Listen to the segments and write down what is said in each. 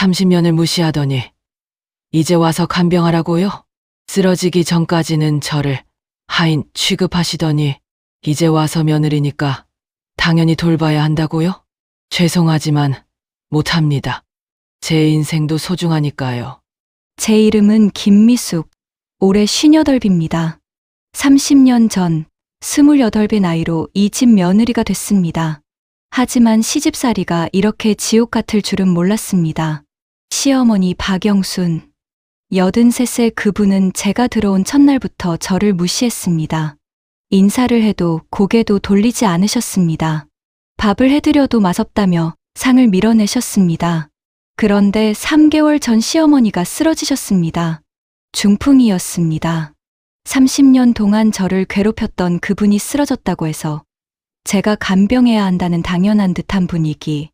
30년을 무시하더니 이제 와서 간병하라고요? 쓰러지기 전까지는 저를 하인 취급하시더니 이제 와서 며느리니까 당연히 돌봐야 한다고요? 죄송하지만 못합니다. 제 인생도 소중하니까요. 제 이름은 김미숙. 올해 58입니다. 30년 전 28배 나이로 이 집 며느리가 됐습니다. 하지만 시집살이가 이렇게 지옥 같을 줄은 몰랐습니다. 시어머니 박영순. 83세 그분은 제가 들어온 첫날부터 저를 무시했습니다. 인사를 해도 고개도 돌리지 않으셨습니다. 밥을 해드려도 맛없다며 상을 밀어내셨습니다. 그런데 3개월 전 시어머니가 쓰러지셨습니다. 중풍이었습니다. 30년 동안 저를 괴롭혔던 그분이 쓰러졌다고 해서 제가 간병해야 한다는 당연한 듯한 분위기.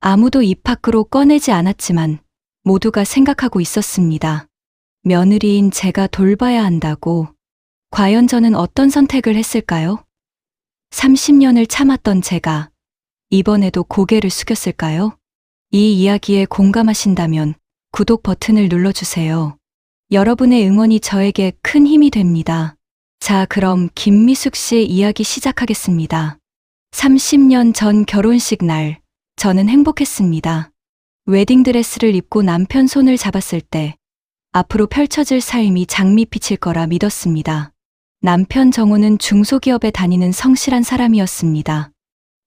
아무도 입 밖으로 꺼내지 않았지만 모두가 생각하고 있었습니다. 며느리인 제가 돌봐야 한다고. 과연 저는 어떤 선택을 했을까요? 30년을 참았던 제가 이번에도 고개를 숙였을까요? 이 이야기에 공감하신다면 구독 버튼을 눌러주세요. 여러분의 응원이 저에게 큰 힘이 됩니다. 자, 그럼 김미숙 씨의 이야기 시작하겠습니다. 30년 전 결혼식 날, 저는 행복했습니다. 웨딩드레스를 입고 남편 손을 잡았을 때, 앞으로 펼쳐질 삶이 장미빛일 거라 믿었습니다. 남편 정우는 중소기업에 다니는 성실한 사람이었습니다.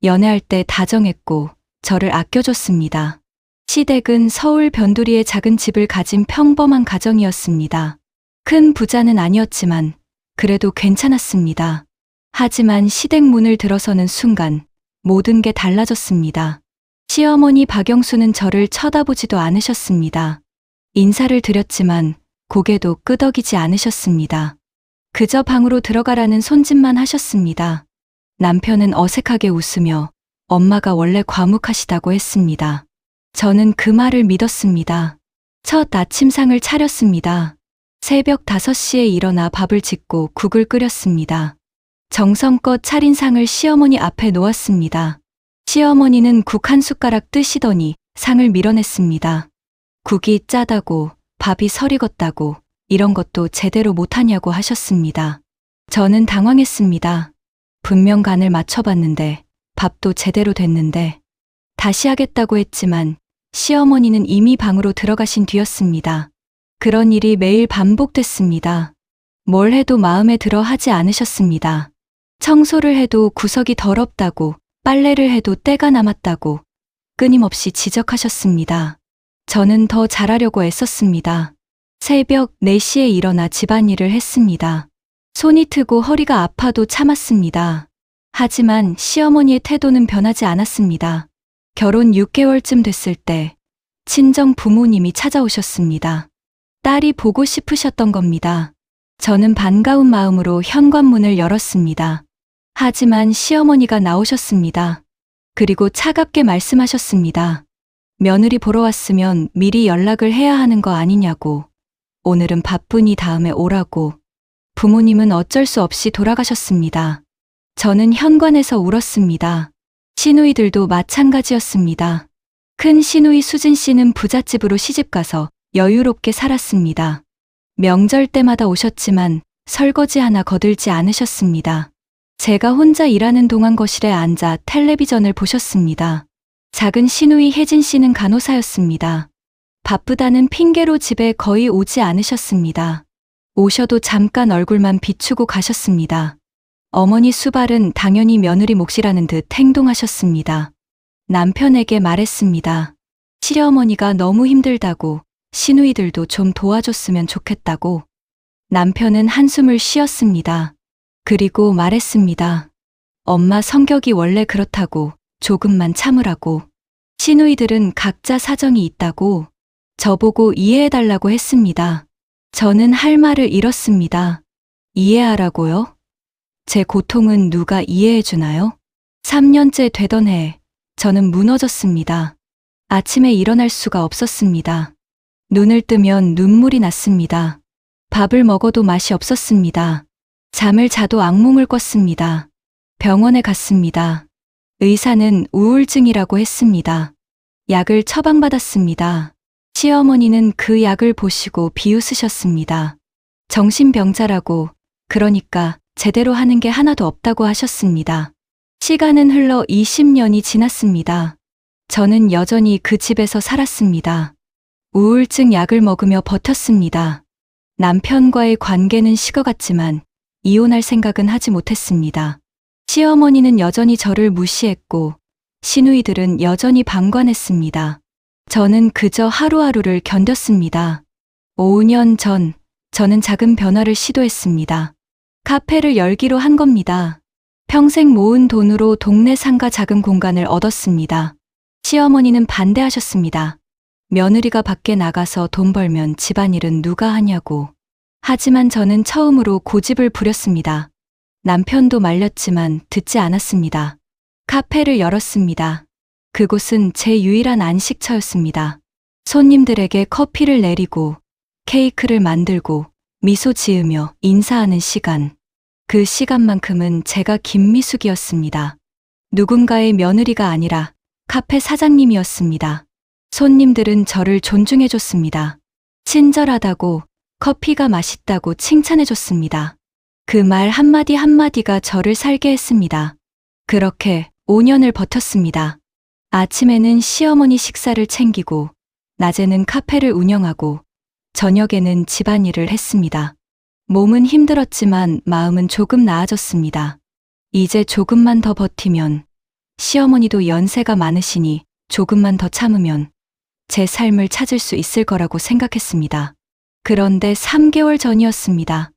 연애할 때 다정했고, 저를 아껴줬습니다. 시댁은 서울 변두리에 작은 집을 가진 평범한 가정이었습니다. 큰 부자는 아니었지만 그래도 괜찮았습니다. 하지만 시댁 문을 들어서는 순간 모든 게 달라졌습니다. 시어머니 박영수는 저를 쳐다보지도 않으셨습니다. 인사를 드렸지만 고개도 끄덕이지 않으셨습니다. 그저 방으로 들어가라는 손짓만 하셨습니다. 남편은 어색하게 웃으며 엄마가 원래 과묵하시다고 했습니다. 저는 그 말을 믿었습니다. 첫 아침상을 차렸습니다. 새벽 5시에 일어나 밥을 짓고 국을 끓였습니다. 정성껏 차린 상을 시어머니 앞에 놓았습니다. 시어머니는 국 한 숟가락 뜨시더니 상을 밀어냈습니다. 국이 짜다고 밥이 설익었다고 이런 것도 제대로 못하냐고 하셨습니다. 저는 당황했습니다. 분명 간을 맞춰봤는데 밥도 제대로 됐는데 다시 하겠다고 했지만 시어머니는 이미 방으로 들어가신 뒤였습니다. 그런 일이 매일 반복됐습니다. 뭘 해도 마음에 들어 하지 않으셨습니다. 청소를 해도 구석이 더럽다고, 빨래를 해도 때가 남았다고, 끊임없이 지적하셨습니다. 저는 더 잘하려고 애썼습니다. 새벽 4시에 일어나 집안일을 했습니다. 손이 트고 허리가 아파도 참았습니다. 하지만 시어머니의 태도는 변하지 않았습니다. 결혼 6개월쯤 됐을 때 친정 부모님이 찾아오셨습니다. 딸이 보고 싶으셨던 겁니다. 저는 반가운 마음으로 현관문을 열었습니다. 하지만 시어머니가 나오셨습니다. 그리고 차갑게 말씀하셨습니다. 며느리 보러 왔으면 미리 연락을 해야 하는 거 아니냐고. 오늘은 바쁘니 다음에 오라고. 부모님은 어쩔 수 없이 돌아가셨습니다. 저는 현관에서 울었습니다. 시누이들도 마찬가지였습니다. 큰 시누이 수진 씨는 부잣집으로 시집가서 여유롭게 살았습니다. 명절 때마다 오셨지만 설거지 하나 거들지 않으셨습니다. 제가 혼자 일하는 동안 거실에 앉아 텔레비전을 보셨습니다. 작은 시누이 혜진 씨는 간호사였습니다. 바쁘다는 핑계로 집에 거의 오지 않으셨습니다. 오셔도 잠깐 얼굴만 비추고 가셨습니다. 어머니 수발은 당연히 며느리 몫이라는 듯 행동하셨습니다. 남편에게 말했습니다. 시어머니가 너무 힘들다고 시누이들도 좀 도와줬으면 좋겠다고 남편은 한숨을 쉬었습니다. 그리고 말했습니다. 엄마 성격이 원래 그렇다고 조금만 참으라고 시누이들은 각자 사정이 있다고 저보고 이해해달라고 했습니다. 저는 할 말을 잃었습니다. 이해하라고요? 제 고통은 누가 이해해주나요? 3년째 되던 해, 저는 무너졌습니다. 아침에 일어날 수가 없었습니다. 눈을 뜨면 눈물이 났습니다. 밥을 먹어도 맛이 없었습니다. 잠을 자도 악몽을 꿨습니다. 병원에 갔습니다. 의사는 우울증이라고 했습니다. 약을 처방받았습니다. 시어머니는 그 약을 보시고 비웃으셨습니다. 정신병자라고, 그러니까 제대로 하는 게 하나도 없다고 하셨습니다. 시간은 흘러 20년이 지났습니다. 저는 여전히 그 집에서 살았습니다. 우울증 약을 먹으며 버텼습니다. 남편과의 관계는 식어갔지만 이혼할 생각은 하지 못했습니다. 시어머니는 여전히 저를 무시했고 시누이들은 여전히 방관했습니다. 저는 그저 하루하루를 견뎠습니다. 5년 전 저는 작은 변화를 시도했습니다. 카페를 열기로 한 겁니다. 평생 모은 돈으로 동네 상가 작은 공간을 얻었습니다. 시어머니는 반대하셨습니다. 며느리가 밖에 나가서 돈 벌면 집안일은 누가 하냐고. 하지만 저는 처음으로 고집을 부렸습니다. 남편도 말렸지만 듣지 않았습니다. 카페를 열었습니다. 그곳은 제 유일한 안식처였습니다. 손님들에게 커피를 내리고 케이크를 만들고 미소 지으며 인사하는 시간. 그 시간만큼은 제가 김미숙이었습니다. 누군가의 며느리가 아니라 카페 사장님이었습니다. 손님들은 저를 존중해줬습니다. 친절하다고 커피가 맛있다고 칭찬해줬습니다. 그 말 한마디 한마디가 저를 살게 했습니다. 그렇게 5년을 버텼습니다. 아침에는 시어머니 식사를 챙기고, 낮에는 카페를 운영하고, 저녁에는 집안일을 했습니다. 몸은 힘들었지만 마음은 조금 나아졌습니다. 이제 조금만 더 버티면, 시어머니도 연세가 많으시니 조금만 더 참으면 제 삶을 찾을 수 있을 거라고 생각했습니다. 그런데 3개월 전이었습니다.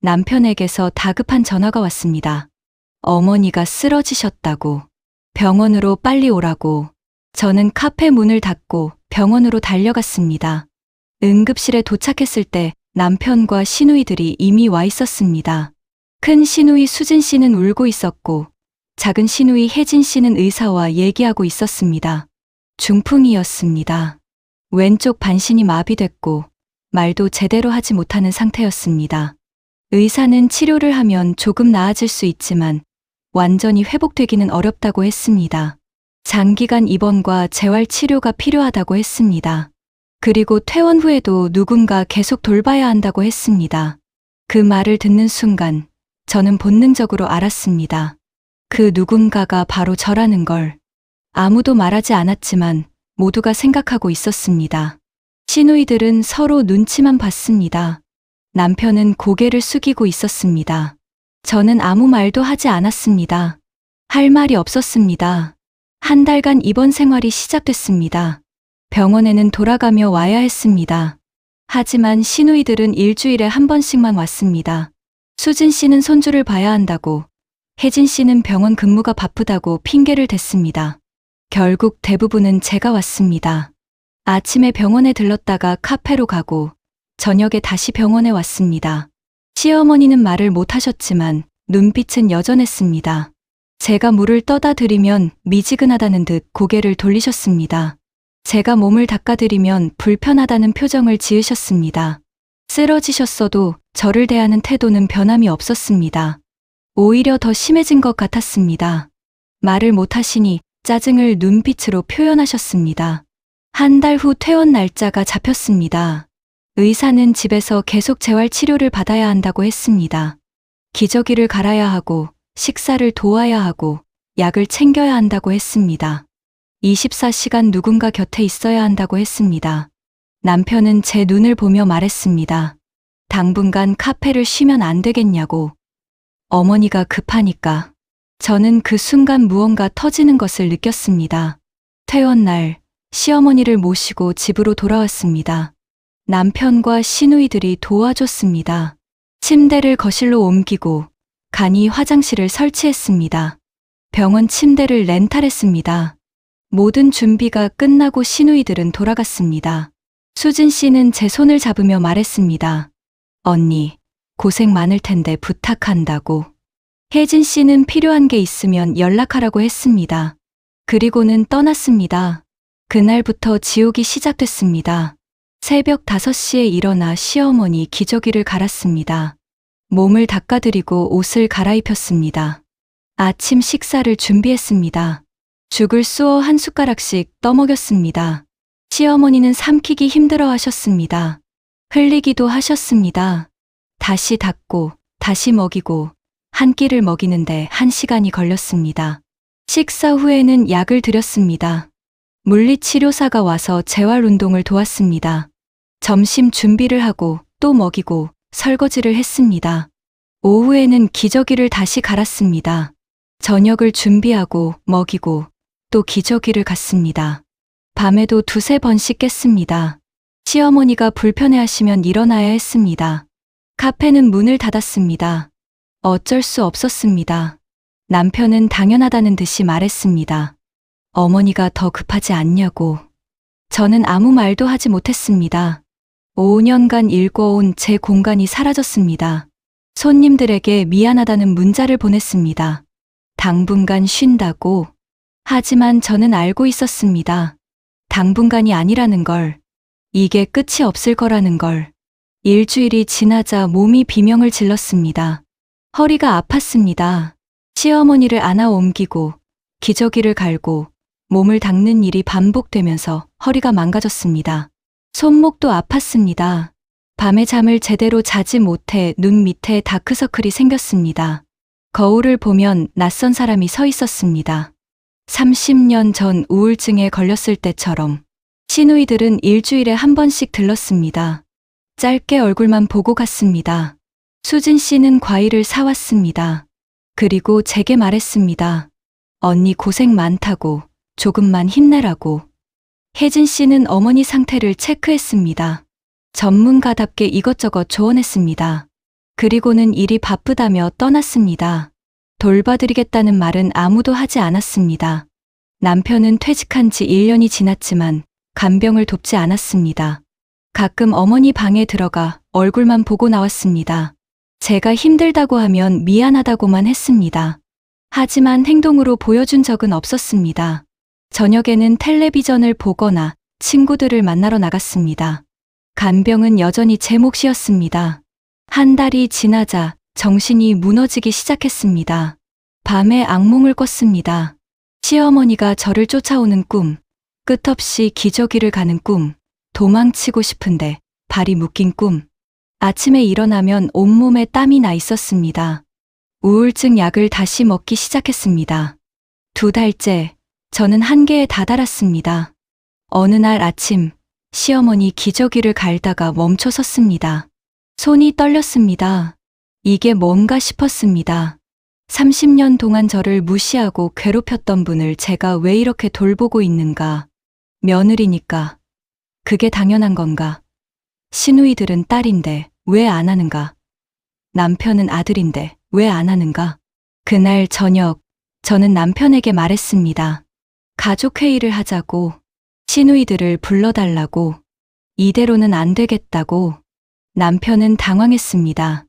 남편에게서 다급한 전화가 왔습니다. 어머니가 쓰러지셨다고, 병원으로 빨리 오라고, 저는 카페 문을 닫고 병원으로 달려갔습니다. 응급실에 도착했을 때 남편과 시누이들이 이미 와 있었습니다. 큰 시누이 수진 씨는 울고 있었고, 작은 시누이 혜진 씨는 의사와 얘기하고 있었습니다. 중풍이었습니다. 왼쪽 반신이 마비됐고, 말도 제대로 하지 못하는 상태였습니다. 의사는 치료를 하면 조금 나아질 수 있지만 완전히 회복되기는 어렵다고 했습니다. 장기간 입원과 재활 치료가 필요하다고 했습니다. 그리고 퇴원 후에도 누군가 계속 돌봐야 한다고 했습니다. 그 말을 듣는 순간 저는 본능적으로 알았습니다. 그 누군가가 바로 저라는 걸 아무도 말하지 않았지만 모두가 생각하고 있었습니다. 시누이들은 서로 눈치만 봤습니다. 남편은 고개를 숙이고 있었습니다. 저는 아무 말도 하지 않았습니다. 할 말이 없었습니다. 한 달간 입원 생활이 시작됐습니다. 병원에는 돌아가며 와야 했습니다. 하지만 시누이들은 일주일에 한 번씩만 왔습니다. 수진 씨는 손주를 봐야 한다고, 혜진 씨는 병원 근무가 바쁘다고 핑계를 댔습니다. 결국 대부분은 제가 왔습니다. 아침에 병원에 들렀다가 카페로 가고, 저녁에 다시 병원에 왔습니다. 시어머니는 말을 못 하셨지만 눈빛은 여전했습니다. 제가 물을 떠다 드리면 미지근하다는 듯 고개를 돌리셨습니다. 제가 몸을 닦아드리면 불편하다는 표정을 지으셨습니다. 쓰러지셨어도 저를 대하는 태도는 변함이 없었습니다. 오히려 더 심해진 것 같았습니다. 말을 못하시니 짜증을 눈빛으로 표현하셨습니다. 한 달 후 퇴원 날짜가 잡혔습니다. 의사는 집에서 계속 재활 치료를 받아야 한다고 했습니다. 기저귀를 갈아야 하고 식사를 도와야 하고 약을 챙겨야 한다고 했습니다. 24시간 누군가 곁에 있어야 한다고 했습니다. 남편은 제 눈을 보며 말했습니다. 당분간 카페를 쉬면 안 되겠냐고. 어머니가 급하니까. 저는 그 순간 무언가 터지는 것을 느꼈습니다. 퇴원 날 시어머니를 모시고 집으로 돌아왔습니다. 남편과 시누이들이 도와줬습니다. 침대를 거실로 옮기고 간이 화장실을 설치했습니다. 병원 침대를 렌탈했습니다. 모든 준비가 끝나고 시누이들은 돌아갔습니다. 수진 씨는 제 손을 잡으며 말했습니다. 언니, 고생 많을 텐데 부탁한다고. 혜진 씨는 필요한 게 있으면 연락하라고 했습니다. 그리고는 떠났습니다. 그날부터 지옥이 시작됐습니다. 새벽 5시에 일어나 시어머니 기저귀를 갈았습니다. 몸을 닦아드리고 옷을 갈아입혔습니다. 아침 식사를 준비했습니다. 죽을 쑤어 한 숟가락씩 떠먹였습니다. 시어머니는 삼키기 힘들어 하셨습니다. 흘리기도 하셨습니다. 다시 닦고, 다시 먹이고, 한 끼를 먹이는데 한 시간이 걸렸습니다. 식사 후에는 약을 드렸습니다. 물리치료사가 와서 재활 운동을 도왔습니다. 점심 준비를 하고 또 먹이고 설거지를 했습니다. 오후에는 기저귀를 다시 갈았습니다. 저녁을 준비하고 먹이고 또 기저귀를 갔습니다. 밤에도 두세 번씩 깼습니다. 시어머니가 불편해하시면 일어나야 했습니다. 카페는 문을 닫았습니다. 어쩔 수 없었습니다. 남편은 당연하다는 듯이 말했습니다. 어머니가 더 급하지 않냐고. 저는 아무 말도 하지 못했습니다. 5년간 일궈온 제 공간이 사라졌습니다. 손님들에게 미안하다는 문자를 보냈습니다. 당분간 쉰다고. 하지만 저는 알고 있었습니다. 당분간이 아니라는 걸. 이게 끝이 없을 거라는 걸. 일주일이 지나자 몸이 비명을 질렀습니다. 허리가 아팠습니다. 시어머니를 안아 옮기고 기저귀를 갈고 몸을 닦는 일이 반복되면서 허리가 망가졌습니다. 손목도 아팠습니다. 밤에 잠을 제대로 자지 못해 눈 밑에 다크서클이 생겼습니다. 거울을 보면 낯선 사람이 서 있었습니다. 30년 전 우울증에 걸렸을 때처럼 시누이들은 일주일에 한 번씩 들렀습니다. 짧게 얼굴만 보고 갔습니다. 수진 씨는 과일을 사왔습니다. 그리고 제게 말했습니다. 언니 고생 많다고, 조금만 힘내라고. 혜진 씨는 어머니 상태를 체크했습니다. 전문가답게 이것저것 조언했습니다. 그리고는 일이 바쁘다며 떠났습니다. 돌봐드리겠다는 말은 아무도 하지 않았습니다. 남편은 퇴직한 지 1년이 지났지만 간병을 돕지 않았습니다. 가끔 어머니 방에 들어가 얼굴만 보고 나왔습니다. 제가 힘들다고 하면 미안하다고만 했습니다. 하지만 행동으로 보여준 적은 없었습니다. 저녁에는 텔레비전을 보거나 친구들을 만나러 나갔습니다. 간병은 여전히 제 몫이었습니다. 한 달이 지나자 정신이 무너지기 시작했습니다. 밤에 악몽을 꿨습니다. 시어머니가 저를 쫓아오는 꿈, 끝없이 기저귀를 가는 꿈, 도망치고 싶은데 발이 묶인 꿈. 아침에 일어나면 온몸에 땀이 나 있었습니다. 우울증 약을 다시 먹기 시작했습니다. 두 달째, 저는 한계에 다다랐습니다. 어느 날 아침, 시어머니 기저귀를 갈다가 멈춰 섰습니다. 손이 떨렸습니다. 이게 뭔가 싶었습니다. 30년 동안 저를 무시하고 괴롭혔던 분을 제가 왜 이렇게 돌보고 있는가. 며느리니까. 그게 당연한 건가. 시누이들은 딸인데 왜 안 하는가? 남편은 아들인데 왜 안 하는가? 그날 저녁, 저는 남편에게 말했습니다. 가족회의를 하자고, 시누이들을 불러달라고, 이대로는 안 되겠다고, 남편은 당황했습니다.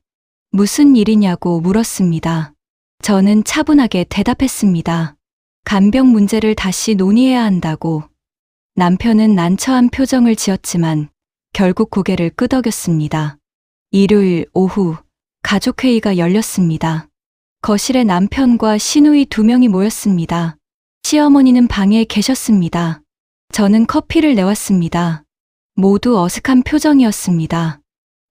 무슨 일이냐고 물었습니다. 저는 차분하게 대답했습니다. 간병 문제를 다시 논의해야 한다고. 남편은 난처한 표정을 지었지만 결국 고개를 끄덕였습니다. 일요일 오후 가족회의가 열렸습니다. 거실에 남편과 시누이 두 명이 모였습니다. 시어머니는 방에 계셨습니다. 저는 커피를 내왔습니다. 모두 어색한 표정이었습니다.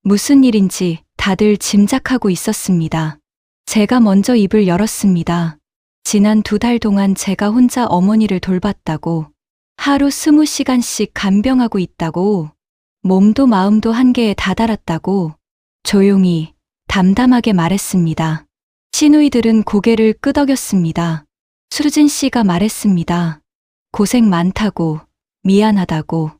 무슨 일인지 다들 짐작하고 있었습니다. 제가 먼저 입을 열었습니다. 지난 두 달 동안 제가 혼자 어머니를 돌봤다고, 하루 스무 시간씩 간병하고 있다고, 몸도 마음도 한계에 다다랐다고, 조용히, 담담하게 말했습니다. 시누이들은 고개를 끄덕였습니다. 수진 씨가 말했습니다. 고생 많다고, 미안하다고.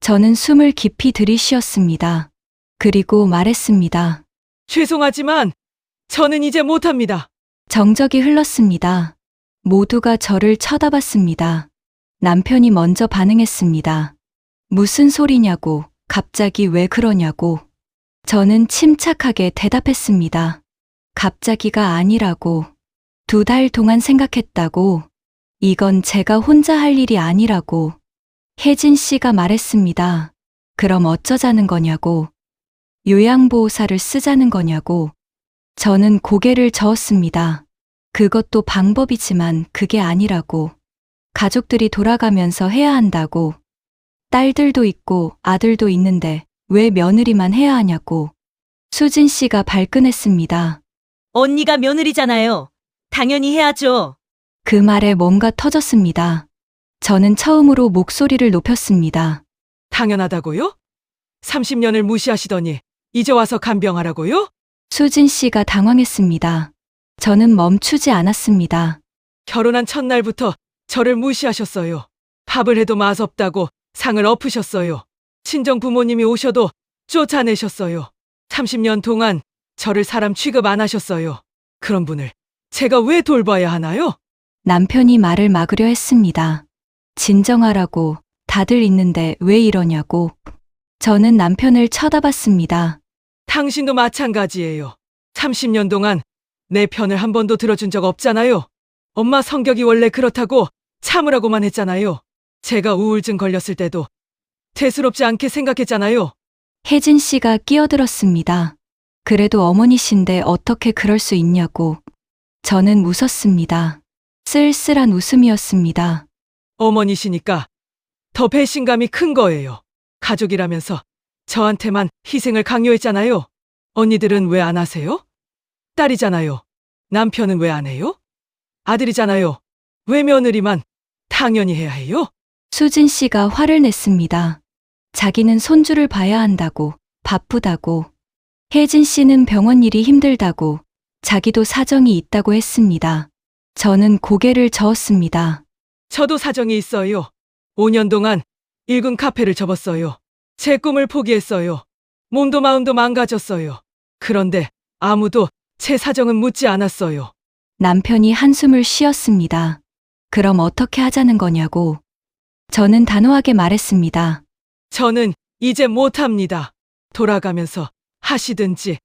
저는 숨을 깊이 들이쉬었습니다. 그리고 말했습니다. 죄송하지만 저는 이제 못합니다. 정적이 흘렀습니다. 모두가 저를 쳐다봤습니다. 남편이 먼저 반응했습니다. 무슨 소리냐고, 갑자기 왜 그러냐고. 저는 침착하게 대답했습니다. 갑자기가 아니라고. 두 달 동안 생각했다고. 이건 제가 혼자 할 일이 아니라고. 혜진 씨가 말했습니다. 그럼 어쩌자는 거냐고. 요양보호사를 쓰자는 거냐고. 저는 고개를 저었습니다. 그것도 방법이지만 그게 아니라고. 가족들이 돌아가면서 해야 한다고. 딸들도 있고 아들도 있는데 왜 며느리만 해야 하냐고. 수진 씨가 발끈했습니다. 언니가 며느리잖아요. 당연히 해야죠. 그 말에 뭔가 터졌습니다. 저는 처음으로 목소리를 높였습니다. 당연하다고요? 30년을 무시하시더니 이제 와서 간병하라고요? 수진 씨가 당황했습니다. 저는 멈추지 않았습니다. 결혼한 첫날부터 저를 무시하셨어요. 밥을 해도 맛없다고 상을 엎으셨어요. 친정 부모님이 오셔도 쫓아내셨어요. 30년 동안 저를 사람 취급 안 하셨어요. 그런 분을 제가 왜 돌봐야 하나요? 남편이 말을 막으려 했습니다. 진정하라고 다들 있는데 왜 이러냐고. 저는 남편을 쳐다봤습니다. 당신도 마찬가지예요. 30년 동안 내 편을 한 번도 들어준 적 없잖아요. 엄마 성격이 원래 그렇다고 참으라고만 했잖아요. 제가 우울증 걸렸을 때도 대수롭지 않게 생각했잖아요. 혜진 씨가 끼어들었습니다. 그래도 어머니신데 어떻게 그럴 수 있냐고. 저는 웃었습니다. 쓸쓸한 웃음이었습니다. 어머니시니까 더 배신감이 큰 거예요. 가족이라면서 저한테만 희생을 강요했잖아요. 언니들은 왜 안 하세요? 딸이잖아요. 남편은 왜 안 해요? 아들이잖아요. 왜 며느리만 당연히 해야 해요? 수진 씨가 화를 냈습니다. 자기는 손주를 봐야 한다고, 바쁘다고. 혜진 씨는 병원 일이 힘들다고, 자기도 사정이 있다고 했습니다. 저는 고개를 저었습니다. 저도 사정이 있어요. 5년 동안 일군 카페를 접었어요. 제 꿈을 포기했어요. 몸도 마음도 망가졌어요. 그런데 아무도 제 사정은 묻지 않았어요. 남편이 한숨을 쉬었습니다. 그럼 어떻게 하자는 거냐고. 저는 단호하게 말했습니다. 저는 이제 못합니다. 돌아가면서 하시든지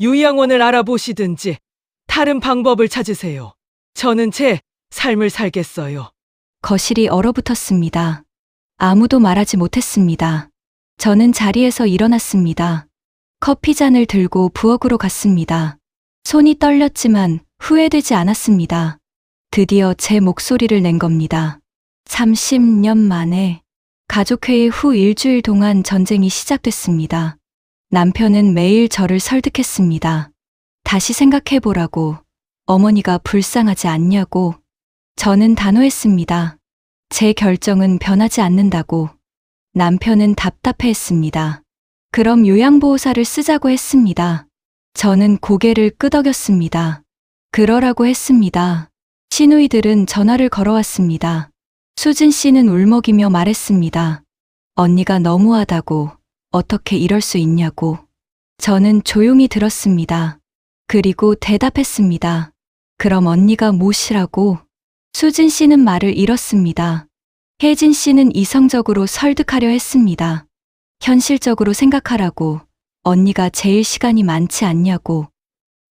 유양원을 알아보시든지 다른 방법을 찾으세요. 저는 제 삶을 살겠어요. 거실이 얼어붙었습니다. 아무도 말하지 못했습니다. 저는 자리에서 일어났습니다. 커피 잔을 들고 부엌으로 갔습니다. 손이 떨렸지만 후회되지 않았습니다. 드디어 제 목소리를 낸 겁니다. 30년 만에 가족회의 후 일주일 동안 전쟁이 시작됐습니다. 남편은 매일 저를 설득했습니다. 다시 생각해 보라고. 어머니가 불쌍하지 않냐고. 저는 단호했습니다. 제 결정은 변하지 않는다고. 남편은 답답해 했습니다. 그럼 요양보호사를 쓰자고 했습니다. 저는 고개를 끄덕였습니다. 그러라고 했습니다. 시누이들은 전화를 걸어왔습니다. 수진 씨는 울먹이며 말했습니다. 언니가 너무하다고, 어떻게 이럴 수 있냐고. 저는 조용히 들었습니다. 그리고 대답했습니다. 그럼 언니가 모시라고. 수진 씨는 말을 잃었습니다. 혜진 씨는 이성적으로 설득하려 했습니다. 현실적으로 생각하라고. 언니가 제일 시간이 많지 않냐고.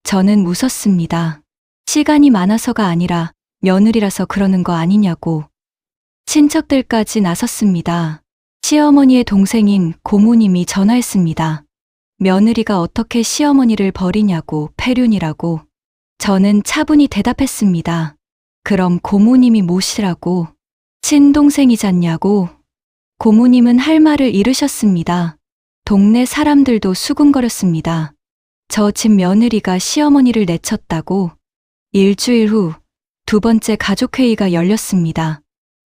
저는 웃었습니다. 시간이 많아서가 아니라 며느리라서 그러는 거 아니냐고. 친척들까지 나섰습니다. 시어머니의 동생인 고모님이 전화했습니다. 며느리가 어떻게 시어머니를 버리냐고 폐륜이라고. 저는 차분히 대답했습니다. 그럼 고모님이 모시라고. 친동생이잖냐고. 고모님은 할 말을 잃으셨습니다. 동네 사람들도 수군거렸습니다. 저 집 며느리가 시어머니를 내쳤다고. 일주일 후 두 번째 가족회의가 열렸습니다.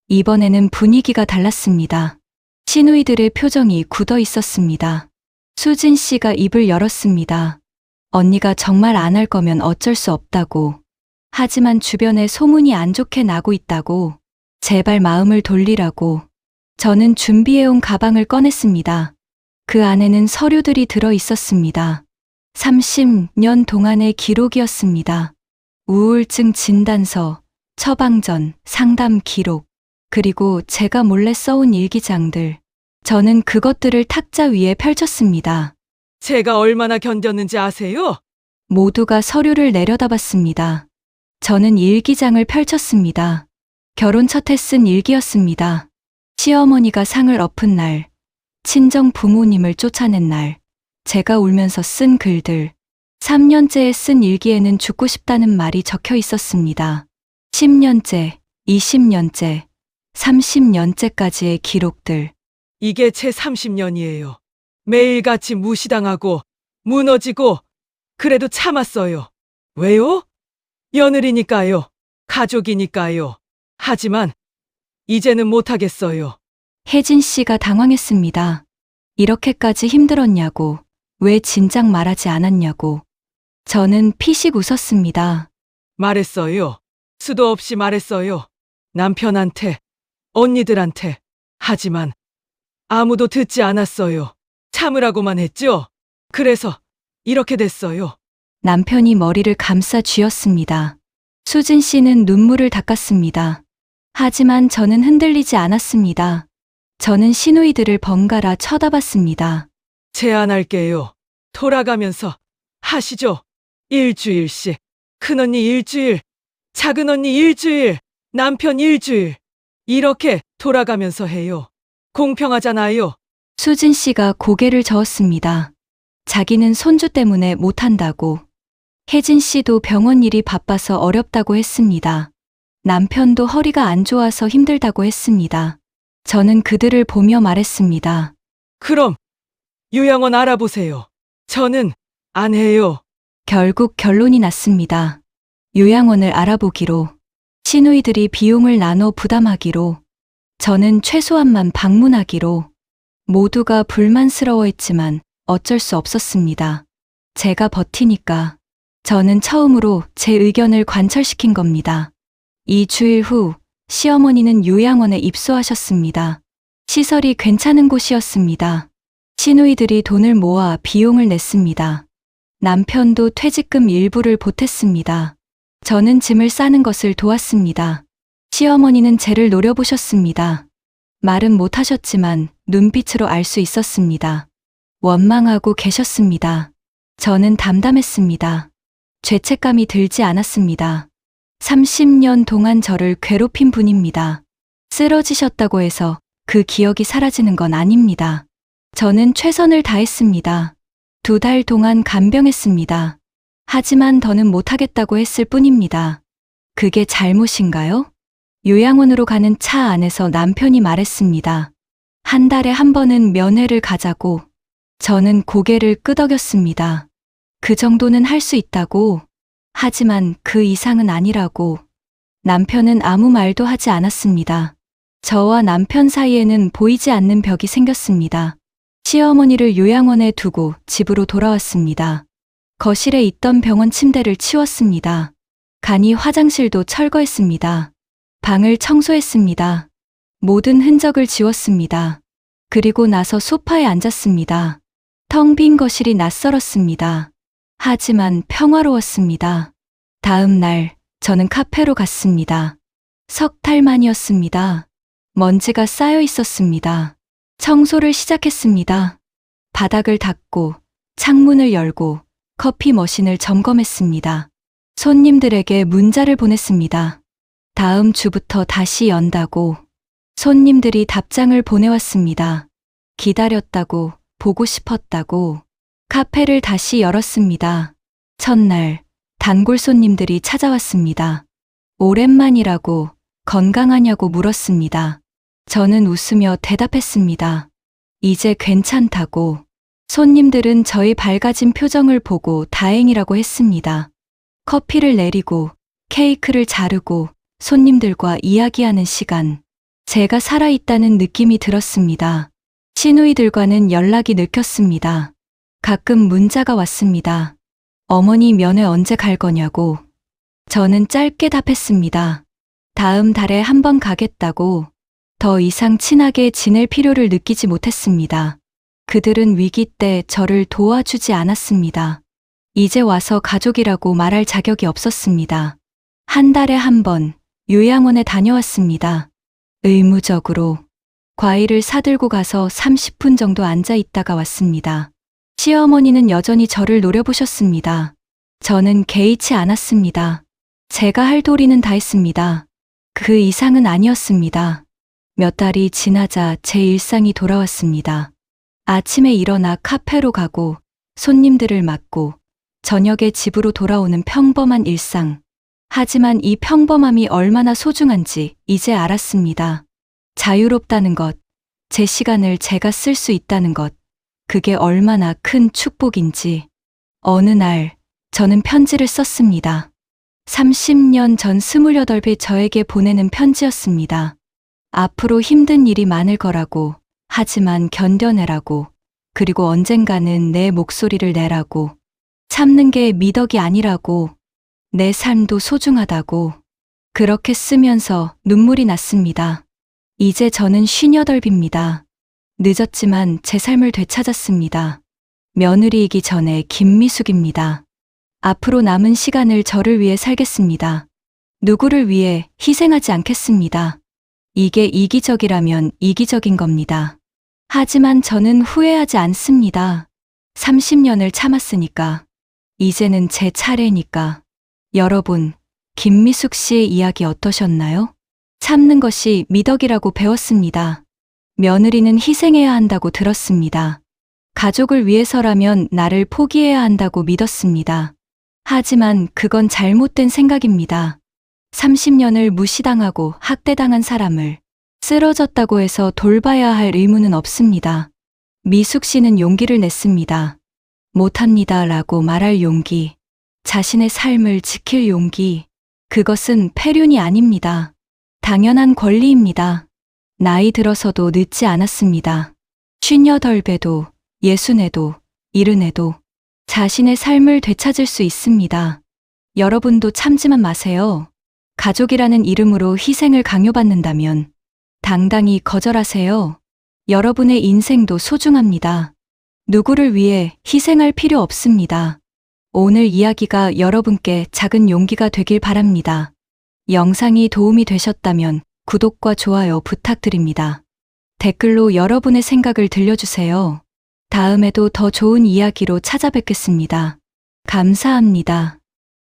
이번에는 분위기가 달랐습니다. 시누이들의 표정이 굳어 있었습니다. 수진 씨가 입을 열었습니다. 언니가 정말 안 할 거면 어쩔 수 없다고. 하지만 주변에 소문이 안 좋게 나고 있다고. 제발 마음을 돌리라고. 저는 준비해온 가방을 꺼냈습니다. 그 안에는 서류들이 들어 있었습니다. 30년 동안의 기록이었습니다. 우울증 진단서, 처방전, 상담 기록, 그리고 제가 몰래 써온 일기장들. 저는 그것들을 탁자 위에 펼쳤습니다. 제가 얼마나 견뎠는지 아세요? 모두가 서류를 내려다봤습니다. 저는 일기장을 펼쳤습니다. 결혼 첫해 쓴 일기였습니다. 시어머니가 상을 엎은 날, 친정 부모님을 쫓아낸 날, 제가 울면서 쓴 글들, 3년째에 쓴 일기에는 죽고 싶다는 말이 적혀 있었습니다. 10년째, 20년째, 30년째까지의 기록들. 이게 제 30년이에요. 매일같이 무시당하고 무너지고 그래도 참았어요. 왜요? 며느리니까요. 가족이니까요. 하지만 이제는 못하겠어요. 혜진 씨가 당황했습니다. 이렇게까지 힘들었냐고, 왜 진작 말하지 않았냐고. 저는 피식 웃었습니다. 말했어요. 수도 없이 말했어요. 남편한테, 언니들한테. 하지만 아무도 듣지 않았어요. 참으라고만 했죠? 그래서 이렇게 됐어요. 남편이 머리를 감싸 쥐었습니다. 수진 씨는 눈물을 닦았습니다. 하지만 저는 흔들리지 않았습니다. 저는 시누이들을 번갈아 쳐다봤습니다. 제안할게요. 돌아가면서 하시죠. 일주일씩. 큰언니 일주일, 작은언니 일주일, 남편 일주일. 이렇게 돌아가면서 해요. 공평하잖아요. 수진 씨가 고개를 저었습니다. 자기는 손주 때문에 못한다고. 혜진 씨도 병원 일이 바빠서 어렵다고 했습니다. 남편도 허리가 안 좋아서 힘들다고 했습니다. 저는 그들을 보며 말했습니다. 그럼 요양원 알아보세요. 저는 안 해요. 결국 결론이 났습니다. 요양원을 알아보기로, 시누이들이 비용을 나눠 부담하기로, 저는 최소한만 방문하기로, 모두가 불만스러워했지만 어쩔 수 없었습니다. 제가 버티니까 저는 처음으로 제 의견을 관철시킨 겁니다. 이 주일 후 시어머니는 요양원에 입소하셨습니다. 시설이 괜찮은 곳이었습니다. 시누이들이 돈을 모아 비용을 냈습니다. 남편도 퇴직금 일부를 보탰습니다. 저는 짐을 싸는 것을 도왔습니다. 시어머니는 쟤를 노려보셨습니다. 말은 못하셨지만 눈빛으로 알 수 있었습니다. 원망하고 계셨습니다. 저는 담담했습니다. 죄책감이 들지 않았습니다. 30년 동안 저를 괴롭힌 분입니다. 쓰러지셨다고 해서 그 기억이 사라지는 건 아닙니다. 저는 최선을 다했습니다. 두 달 동안 간병했습니다. 하지만 더는 못하겠다고 했을 뿐입니다. 그게 잘못인가요? 요양원으로 가는 차 안에서 남편이 말했습니다. 한 달에 한 번은 면회를 가자고. 저는 고개를 끄덕였습니다. 그 정도는 할 수 있다고. 하지만 그 이상은 아니라고. 남편은 아무 말도 하지 않았습니다. 저와 남편 사이에는 보이지 않는 벽이 생겼습니다. 시어머니를 요양원에 두고 집으로 돌아왔습니다. 거실에 있던 병원 침대를 치웠습니다. 간이 화장실도 철거했습니다. 방을 청소했습니다. 모든 흔적을 지웠습니다. 그리고 나서 소파에 앉았습니다. 텅 빈 거실이 낯설었습니다. 하지만 평화로웠습니다. 다음 날 저는 카페로 갔습니다. 석달 만이었습니다. 먼지가 쌓여 있었습니다. 청소를 시작했습니다. 바닥을 닦고 창문을 열고 커피 머신을 점검했습니다. 손님들에게 문자를 보냈습니다. 다음 주부터 다시 연다고 손님들이 답장을 보내왔습니다. 기다렸다고 보고 싶었다고 카페를 다시 열었습니다. 첫날 단골 손님들이 찾아왔습니다. 오랜만이라고 건강하냐고 물었습니다. 저는 웃으며 대답했습니다. 이제 괜찮다고. 손님들은 저의 밝아진 표정을 보고 다행이라고 했습니다. 커피를 내리고 케이크를 자르고 손님들과 이야기하는 시간. 제가 살아있다는 느낌이 들었습니다. 시누이들과는 연락이 느꼈습니다. 가끔 문자가 왔습니다. 어머니 면회 언제 갈 거냐고. 저는 짧게 답했습니다. 다음 달에 한번 가겠다고. 더 이상 친하게 지낼 필요를 느끼지 못했습니다. 그들은 위기 때 저를 도와주지 않았습니다. 이제 와서 가족이라고 말할 자격이 없었습니다. 한 달에 한 번 요양원에 다녀왔습니다. 의무적으로 과일을 사들고 가서 30분 정도 앉아 있다가 왔습니다. 시어머니는 여전히 저를 노려보셨습니다. 저는 개의치 않았습니다. 제가 할 도리는 다 했습니다. 그 이상은 아니었습니다. 몇 달이 지나자 제 일상이 돌아왔습니다. 아침에 일어나 카페로 가고 손님들을 맞고 저녁에 집으로 돌아오는 평범한 일상. 하지만 이 평범함이 얼마나 소중한지 이제 알았습니다. 자유롭다는 것, 제 시간을 제가 쓸 수 있다는 것, 그게 얼마나 큰 축복인지. 어느 날, 저는 편지를 썼습니다. 30년 전 28배 저에게 보내는 편지였습니다. 앞으로 힘든 일이 많을 거라고, 하지만 견뎌내라고, 그리고 언젠가는 내 목소리를 내라고, 참는 게 미덕이 아니라고, 내 삶도 소중하다고, 그렇게 쓰면서 눈물이 났습니다. 이제 저는 58입니다. 늦었지만 제 삶을 되찾았습니다. 며느리이기 전에 김미숙입니다. 앞으로 남은 시간을 저를 위해 살겠습니다. 누구를 위해 희생하지 않겠습니다. 이게 이기적이라면 이기적인 겁니다. 하지만 저는 후회하지 않습니다. 30년을 참았으니까. 이제는 제 차례니까. 여러분, 김미숙 씨의 이야기 어떠셨나요? 참는 것이 미덕이라고 배웠습니다. 며느리는 희생해야 한다고 들었습니다. 가족을 위해서라면 나를 포기해야 한다고 믿었습니다. 하지만 그건 잘못된 생각입니다. 30년을 무시당하고 학대당한 사람을 쓰러졌다고 해서 돌봐야 할 의무는 없습니다. 미숙 씨는 용기를 냈습니다. 못합니다 라고 말할 용기, 자신의 삶을 지킬 용기, 그것은 폐륜이 아닙니다. 당연한 권리입니다. 나이 들어서도 늦지 않았습니다. 58배도, 60에도, 70에도 자신의 삶을 되찾을 수 있습니다. 여러분도 참지만 마세요. 가족이라는 이름으로 희생을 강요받는다면 당당히 거절하세요. 여러분의 인생도 소중합니다. 누구를 위해 희생할 필요 없습니다. 오늘 이야기가 여러분께 작은 용기가 되길 바랍니다. 영상이 도움이 되셨다면 구독과 좋아요 부탁드립니다. 댓글로 여러분의 생각을 들려주세요. 다음에도 더 좋은 이야기로 찾아뵙겠습니다. 감사합니다.